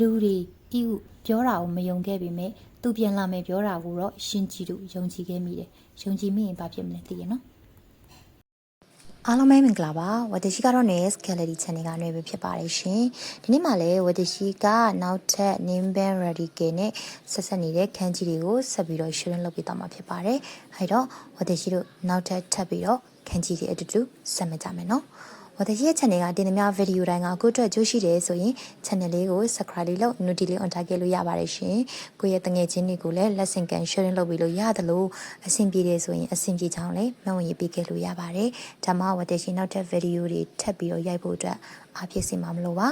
လူတွေဤဟုပြောတာကိုမယုံခဲ့ပေမဲ့သူပြန်လာမယ်ပြောတာကိုတော့ရှင်ကြည်တို့ယုံကြည်ခဲ့မိတယ်ယုံကြည်မိရင်ဘာဖြစ်မလဲသိရနော်အားလုံးပဲမင်္ဂလာပါဝတရှိကတော့ Nes Gallery Channel ကနေပဲဖြစ်ပါတယ်ရှင်ဒီနေ့မှလည်းဝတရှိကနောက်ထပ် Name Band Radical နဲ့ဆက်ဆက်နေတဲ့ခန်းကြီးတွေကိုဆက်ပြီးတော့ sharing လုပ်ပေးသွားမှာဖြစ်ပါတယ်အဲဒီတော့ဝတရှိတို့နောက်ထပ်ထပ်ပြီးတော့ခန်းကြီးတွေအတူတူဆက်မကြမယ်နော် ဝတရှိရဲ့ channel ကတင်သမျှ video တိုင်းကကိုယ့်အတွက်ကြိုးရှိတယ်ဆိုရင် channel လေးကို subscribe လေးလုပ် notification လေး on target လို့ရပါတယ်ရှင်ကိုယ့်ရဲ့တငယ်ချင်းတွေကိုလည်း lesson can sharing လုပ်ပြီးလို့ရတယ်လို့အဆင်ပြေတယ်ဆိုရင်အဆင်ပြေချောင်းလည်းမဝင်ရေးပေးခဲ့လို့ရပါတယ်ဒါမှဝတရှိနောက်ထပ် video တွေထပ်ပြီးတော့ရိုက်ဖို့အတွက်အားဖြစ်စေမှာမလို့ပါ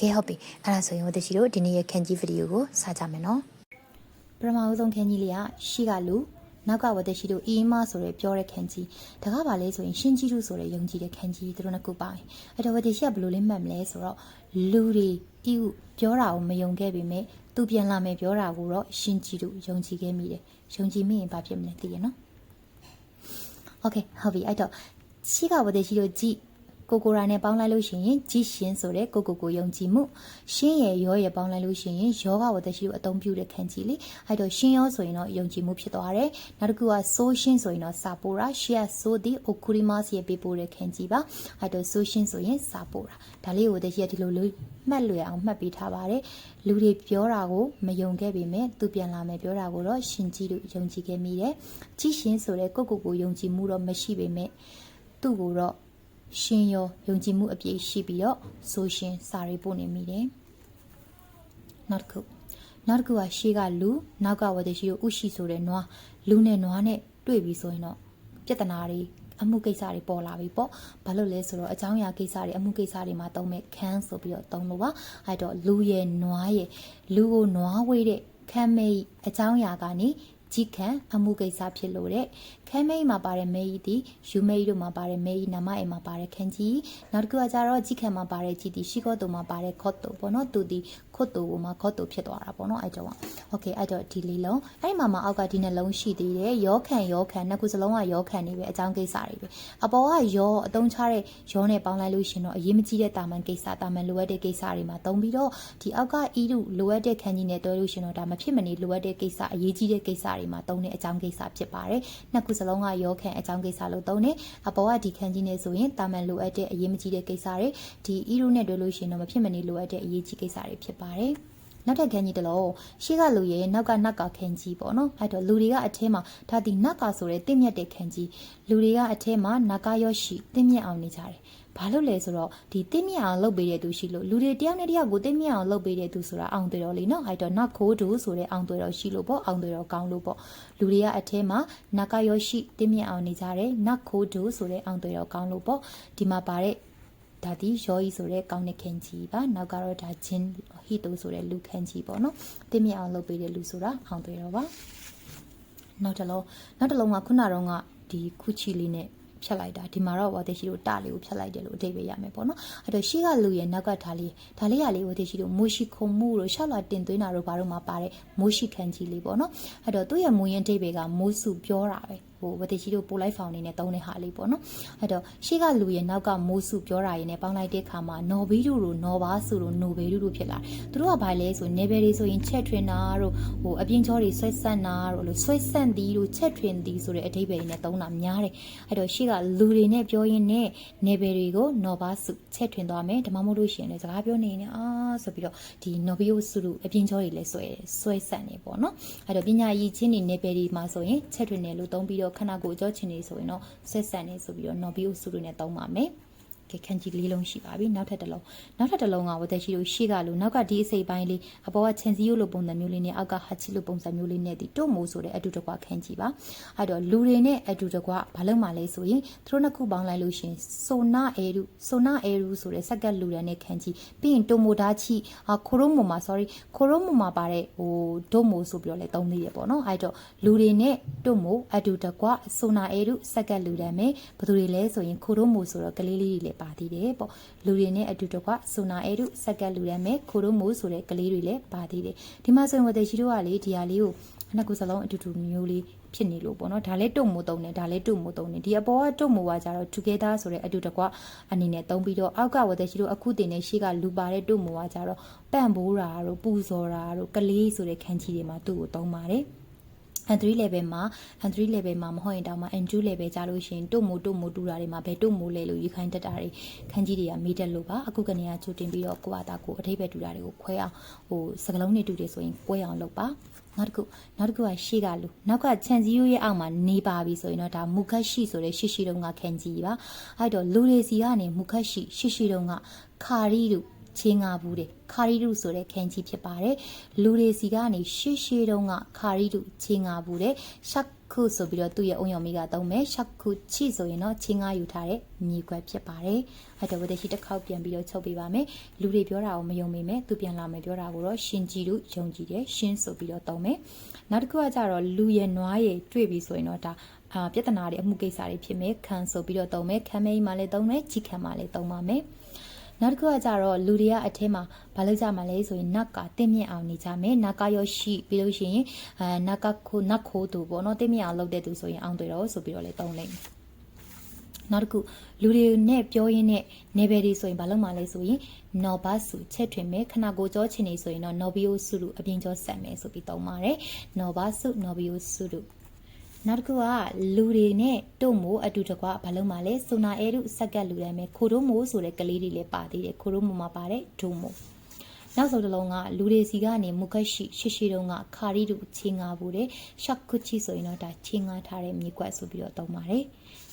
ကဲဟုတ်ပြီအဲ့ဒါဆိုရင်ဝတရှိတို့ဒီနေ့ရဲ့ခန်းကြီး video ကိုစကြမယ်နော်ပထမဦးဆုံးခန်းကြီးလေးကရှိကလူ နောက်ကဝတ်တရှိတို့အီးမဆိုရဲပြောတဲ့ခန်းကြီးတကားပါလဲဆိုရင်ရှင်ကြီးတို့ဆိုရဲယုံကြည်တဲ့ခန်းကြီးသူတို့နှစ်ခုပါတယ်အဲ့တော့ဝတ်တရှိကဘယ်လိုလဲမှတ်မလဲဆိုတော့လူတွေဤဟုပြောတာကိုမယုံခဲ့ပေမဲ့သူပြန်လာမယ်ပြောတာကိုတော့ရှင်ကြီးတို့ယုံကြည်ခဲ့မိတယ်ယုံကြည်မိရင်ဘာဖြစ်မလဲသိရနော် โอเคဟုတ်ပြီအဲ့တော့ရှိကဝတ္တရှိတို့ကြည် ကိုကိုရာနဲ့ပေါင်းလိုက်လို့ရှိရင်ကြည်ရှင်ဆိုတဲ့ကိုကိုကိုယုံကြည်မှုရှင်းရယ်ရောရယ်ပေါင်းလိုက်လို့ရှိရင်ယောဂဝတ္တရှိတို့အသုံးပြုတဲ့ခံကြည်လေအဲ့တော့ရှင်းရောဆိုရင်တော့ယုံကြည်မှုဖြစ်သွားတယ်နောက်တစ်ခုကဆိုးရှင်းဆိုရင်တော့စာပိုရာရှေ့ကဆိုးသည်အိုကူရီမတ်ရဲ့ပေးပို့တဲ့ခံကြည်ပါအဲ့တော့ဆိုးရှင်းဆိုရင်စာပိုရာဒါလေးကိုဝတ္တရှိကဒီလိုလေးမှတ်လွယ်အောင်မှတ်ပေးထားပါတယ်လူတွေပြောတာကိုမယုံခဲ့ပေမဲ့သူပြန်လာမယ်ပြောတာကိုတော့ရှင်ကြည်တို့ယုံကြည်ခဲ့မိတယ်ကြည်ရှင်ဆိုတဲ့ကိုကိုကိုယုံကြည်မှုတော့မရှိပေမဲ့သူ့ကိုတော့ ရှင်ရောယုံကြည်မှုအပြည့်ရှိပြီးတော့ဆိုရှင်စာရေးပို့နေမိတယ်နောက်တစ်ခုနောက်တစ်ခုကရှေးကလူနောက်ကဝတ္တရှိကိုဥရှိဆိုတဲ့နွားလူနဲ့နွားနဲ့တွေ့ပြီဆိုရင်တော့ပြဿနာတွေအမှုကိစ္စတွေပေါ်လာပြီပေါ့ဘာလို့လဲဆိုတော့အကြောင်းအရာကိစ္စတွေအမှုကိစ္စတွေမှာတုံးမဲ့ခန်းဆိုပြီးတော့တုံးလို့ပါအဲ့တော့လူရဲ့နွားရဲ့လူကိုနွားဝေးတဲ့ခမ်းမိတ်အကြောင်းအရာကနေ ကြီးခံအမှုကိစ္စဖြစ်လို့တဲ့ခမ်းမိတ်မှာပါတဲ့မဲကြီးဒီယူမဲကြီးတို့မှာပါတဲ့မဲကြီးနမအိမ်မှာပါတဲ့ခန်းကြီးနောက်တစ်ခုကကြတော့ကြီးခံမှာပါတဲ့ကြီးဒီရှိခေါတုံမှာပါတဲ့ခော့တုပေါ့နော်သူဒီ ခွတ်တုကိုမှာခော့တုဖြစ်သွားတာပေါ့နော်အဲ့တော့โอเคအဲ့တော့ဒီလေးလုံးအဲ့မှာမှာအောက်ကဒီနှလုံးရှိသေးတယ်ရောခံရောခံနှစ်ခုစလုံးကရောခံနေပဲအကြောင်းကိစ္စတွေပဲအပေါ်ကရောအတုံးချတဲ့ရောနဲ့ပေါင်းလိုက်လို့ရှင်တော့အရေးမကြီးတဲ့တာမန်ကိစ္စတာမန်လိုအပ်တဲ့ကိစ္စတွေမှာတုံးပြီးတော့ဒီအောက်ကဤတို့လိုအပ်တဲ့ခန်းကြီးနဲ့တွဲလို့ရှင်တော့ဒါမဖြစ်မနေလိုအပ်တဲ့ကိစ္စအရေးကြီးတဲ့ကိစ္စတွေမှာတုံးတဲ့အကြောင်းကိစ္စဖြစ်ပါတယ်နှစ်ခုစလုံးကရောခံအကြောင်းကိစ္စလို့တုံးတယ်အပေါ်ကဒီခန်းကြီးနဲ့ဆိုရင်တာမန်လိုအပ်တဲ့အရေးမကြီးတဲ့ကိစ္စတွေဒီဤတို့နဲ့တွဲလို့ရှင်တော့မဖြစ်မနေလိုအပ်တဲ့အရေးကြီးကိစ္စတွေဖြစ်ပါ ါတယ်နောက်ထပ်ခန်းကြီးတစ်လုံးရှေ့ကလူရဲ့နောက်ကနက်ကခန်းကြီးပေါ့နော်အဲ့တော့လူတွေကအထဲမှာဒါဒီနက်ကဆိုတဲ့တင့်မြတ်တဲ့ခန်းကြီးလူတွေကအထဲမှာနက်ကရောရှိတင့်မြတ်အောင်နေကြတယ်ဘာလို့လဲဆိုတော့ဒီတင့်မြတ်အောင်လုပ်ပေးတဲ့သူရှိလို့လူတွေတယောက်နဲ့တယောက်ကိုတင့်မြတ်အောင်လုပ်ပေးတဲ့သူဆိုတာအောင်တွေတော်လေးနော်အဲ့တော့နတ်ခိုးတူဆိုတဲ့အောင်တွေတော်ရှိလို့ပေါ့အောင်တွေတော်ကောင်းလို့ပေါ့လူတွေကအထဲမှာနက်ကရောရှိတင့်မြတ်အောင်နေကြတယ်နတ်ခိုးတူဆိုတဲ့အောင်တွေတော်ကောင်းလို့ပေါ့ဒီမှာပါတဲ့ ဒါဒီရောဤဆိုတဲ့ကောင်းတဲ့ခင်ကြီးပါနောက်ကတော့ဒါဂျင်းဟီတိုဆိုတဲ့လူခန်းကြီးပေါ့နော်တင်းမြအောင်လုပ်ပေးတဲ့လူဆိုတာအောင်တွေ့တော့ပါနောက်တစ်လုံးနောက်တစ်လုံးကခုနတော့ကဒီခုချီလေးနဲ့ဖြတ်လိုက်တာဒီမှာတော့ဝါတေရှိတို့တလေးကိုဖြတ်လိုက်တယ်လို့အဓိပ္ပာယ်ရမယ်ပေါ့နော်အဲ့တော့ရှေ့ကလူရဲ့နောက်ကဒါလေးဒါလေးရလေးဝါတေရှိတို့မိုးရှိခုံမှုတို့ရှောက်လာတင်သွင်းတာတို့ဘာလို့မှပါတဲ့မိုးရှိခန်းကြီးလေးပေါ့နော်အဲ့တော့သူ့ရဲ့မူရင်းအဓိပ္ပာယ်ကမိုးစုပြောတာပဲ ဟိုဝတိရှိတို့ပို့လိုက်ဖောင်နေနဲ့တုံးတဲ့ဟာလေးပေါ့နော်အဲ့တော့ရှေ့ကလူရဲ့နောက်ကမိုးစုပြောတာရင်းနဲ့ပေါင်းလိုက်တဲ့ခါမှာနော်ဘီတို့တို့နော်ဘာစုတို့နိုဘယ်တို့တို့ဖြစ်လာတယ်သူတို့ကဘာလဲဆိုနေဘယ်တွေဆိုရင်ချက်ထွင်တာတို့ဟိုအပြင်ချောတွေဆွဲဆန့်တာတို့လို့ဆွဲဆန့်သည်တို့ချက်ထွင်သည်ဆိုတဲ့အဓိပ္ပာယ်နဲ့တုံးတာများတယ်အဲ့တော့ရှေ့ကလူတွေနဲ့ပြောရင်းနဲ့နေဘယ်တွေကိုနော်ဘာစုချက်ထွင်သွားမယ်ဒါမှမဟုတ်လို့ရှိရင်လည်းစကားပြောနေနေအာဆိုပြီးတော့ဒီနော်ဘီယိုစုတို့အပြင်ချောတွေလည်းဆွဲတယ်ဆွဲဆန့်နေပေါ့နော်အဲ့တော့ပညာရည်ချင်းနေနေဘယ်တွေမှာဆိုရင်ချက်ထွင်တယ်လို့တုံးပြီးတော့ခဏကိုကြောချင်နေဆိုရင်တော့ဆက်ဆန်နေဆိုပြီးတော့နော်ဘီယိုစုတို့နဲ့တုံးပါမယ် ကဲခန်းကြီးလေးလုံးရှိပါပြီနောက်ထပ်တစ်လုံးနောက်ထပ်တစ်လုံးကဝတ်သက်ရှိလို့ရှေ့ကလို့နောက်ကဒီအစိပ်ပိုင်းလေးအပေါ်ကချင်စီယိုလိုပုံစံမျိုးလေးနဲ့အောက်ကဟာချီလိုပုံစံမျိုးလေးနဲ့ဒီတို့မိုးဆိုတဲ့အတူတကွခန်းကြီးပါအဲ့တော့လူတွေနဲ့အတူတကွဘာလို့မှလဲဆိုရင်သူတို့နှစ်ခုပေါင်းလိုက်လို့ရှင်ဆိုနာအဲရူဆိုနာအဲရူဆိုတဲ့စက်ကတ်လူတွေနဲ့ခန်းကြီးပြီးရင်တိုမိုဒါချီအာခိုရိုမိုမှာ sorry ခိုရိုမိုမှာပါတဲ့ဟိုဒိုမိုဆိုပြီးတော့လည်းတုံးသေးတယ်ပေါ့နော်အဲ့တော့လူတွေနဲ့တို့မိုအတူတကွဆိုနာအဲရူစက်ကတ်လူတွေမယ်ဘယ်သူတွေလဲဆိုရင်ခိုရိုမိုဆိုတော့ကလေးလေးတွေလည်းပါသေးတယ်ပေါ့လူတွေနဲ့အတူတကွဆိုနာအဲရူစက်ကတ်လူတွေမယ်ခိုရိုမိုဆိုတဲ့ကလေးတွေလည်းပါသေးတယ်ဒီမှာဆိုရင်ဝတ်တဲ့ရှိတို့ကလေဒီဟာလေးကိုနှစ်ခုစလုံးအတူတူမျိုးလေးဖြစ်နေလို့ပေါ့နော်ဒါလည်းတုံမိုးတုံးတယ်ဒါလည်းတုံမိုးတုံးတယ်ဒီအပေါ်ကတုံမိုးကကြတော့ together ဆိုတဲ့အတူတကွအနေနဲ့သုံးပြီးတော့အောက်ကဝသက်ရှိတို့အခုတင်နေရှိကလူပါတဲ့တုံမိုးကကြတော့ပန့်ဘိုးတာတို့ပူဇော်တာတို့ကလေးဆိုတဲ့ခန်းကြီးတွေမှာသူ့ကိုသုံးပါတယ် and 3 level မှာ and 3 level မှာမဟုတ်ရင်တောင်မှ and 2 level ကြာလို့ရှိရင်တုတ်မို့တုတ်မို့တူတာတွေမှာဘယ်တုတ်မို့လဲလို့ယူခိုင်းတတ်တာတွေခန်းကြီးတွေကမေးတတ်လို့ပါအခုကနေကချိုတင်ပြီးတော့ကိုယ့်အတာကိုအထိပ္ပယ်တူတာတွေကိုခွဲအောင်ဟိုစကလုံးတွေတူတယ်ဆိုရင်ကွဲအောင်လုပ်ပါနောက်တစ်ခုနောက်တစ်ခုကရှေ့ကလူနောက်ကခြံစည်းရိုးရဲ့အောက်မှာနေပါပြီဆိုရင်တော့ဒါမူခတ်ရှိဆိုတဲ့ရှိရှိတုံးကခန်းကြီးပါအဲ့တော့လူတွေစီကနေမူခတ်ရှိရှိရှိတုံးကခါရီတို့ ချင်းငါဘူးတဲ့ခါရီတုဆိုတဲ့ခန်းကြီးဖြစ်ပါတယ်လူတွေစီကနေရှေ့ရှေ့တုန်းကခါရီတုချင်းငါဘူးတဲ့ရှက်ခုဆိုပြီးတော့သူ့ရဲ့အုံရော်မီကသုံးမယ်ရှက်ခုချိဆိုရင်တော့ချင်းငါယူထားတဲ့မြေခွက်ဖြစ်ပါတယ်အဲ့တော့ဝတ္တရှိတစ်ခေါက်ပြန်ပြီးတော့ချုပ်ပေးပါမယ်လူတွေပြောတာကိုမယုံမိမယ်သူပြန်လာမယ်ပြောတာကိုတော့ရှင်ကြည်တို့ယုံကြည်တယ်ရှင်းဆိုပြီးတော့သုံးမယ်နောက်တစ်ခုကကြတော့လူရဲ့နွားရဲ့တွေ့ပြီဆိုရင်တော့ဒါအာပြဿနာတွေအမှုကိစ္စတွေဖြစ်မယ်ခံဆိုပြီးတော့သုံးမယ်ခံမေးမှလည်းသုံးမယ်ကြီးခံမှလည်းသုံးပါမယ် နောက်တစ်ခုကကြတော့လူတွေကအထဲမှာဘာလုပ်ကြမှာလဲဆိုရင်နက်ကတင်းမြင့်အောင်နေကြမယ်နက်ကရောရှိပြီးလို့ရှိရင်အဲနက်ကခိုးနက်ခိုးသူပေါ့နော်တင်းမြင့်အောင်လုပ်တဲ့သူဆိုရင်အောင်တွေ့တော့ဆိုပြီးတော့လေတုံးလိုက်မယ်နောက်တစ်ခုလူတွေနဲ့ပြောရင်းနဲ့နေဘယ်ဒီဆိုရင်ဘာလုပ်မှာလဲဆိုရင်နော်ဘတ်စုချက်ထွင်မယ်ခဏကိုကြောချင်နေဆိုရင်တော့နော်ဘီယိုစုလူအပြင်ကြောဆက်မယ်ဆိုပြီးသုံးပါတယ်နော်ဘတ်စုနော်ဘီယိုစုလူ နောက်တစ်ခုကလူတွေနဲ့တုံမို့အတူတကွဘာလုံးမလဲဆိုနာအဲရုစက်ကတ်လူတိုင်းပဲခိုဒိုမို့ဆိုတဲ့ကလေးတွေလည်းပါသေးတယ်ခိုဒိုမို့မှာပါတဲ့ဒိုမို့နောက်ဆုံးတစ်လုံးကလူတွေစီကနေမုခက်ရှိရှိရှိတုံးကခါရီတို့ချင်းငါဘူးတဲ့ရှက်ခုချီဆိုရင်တော့ဒါချင်းငါထားတဲ့မြေကွက်ဆိုပြီးတော့သုံးပါတယ်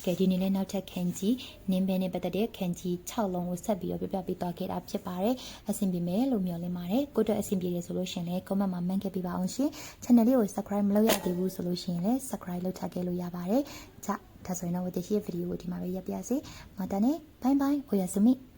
ကဲဒီနေ့လည်းနောက်ထပ်ခန်းကြီးနင်းဘဲနဲ့ပတ်သက်တဲ့ခန်းကြီး6လုံးကိုဆက်ပြီးတော့ပြပြပေးသွားခဲ့တာဖြစ်ပါတယ်အဆင်ပြေမယ်လို့မျှော်လင့်ပါတယ်ကိုယ့်အတွက်အဆင်ပြေတယ်ဆိုလို့ရှရင်လည်း comment မှာမှန်ခဲ့ပေးပါအောင်ရှင် channel လေးကို subscribe မလုပ်ရသေးဘူးဆိုလို့ရှရင်လည်း subscribe လုပ်ထားခဲ့လို့ရပါတယ်ကြဒါဆိုရင်တော့ဝတ္တရှိရဲ့ဗီဒီယိုကိုဒီမှာပဲရပ်ပြစေမတန်နဲ့ bye bye ဟိုရစမိ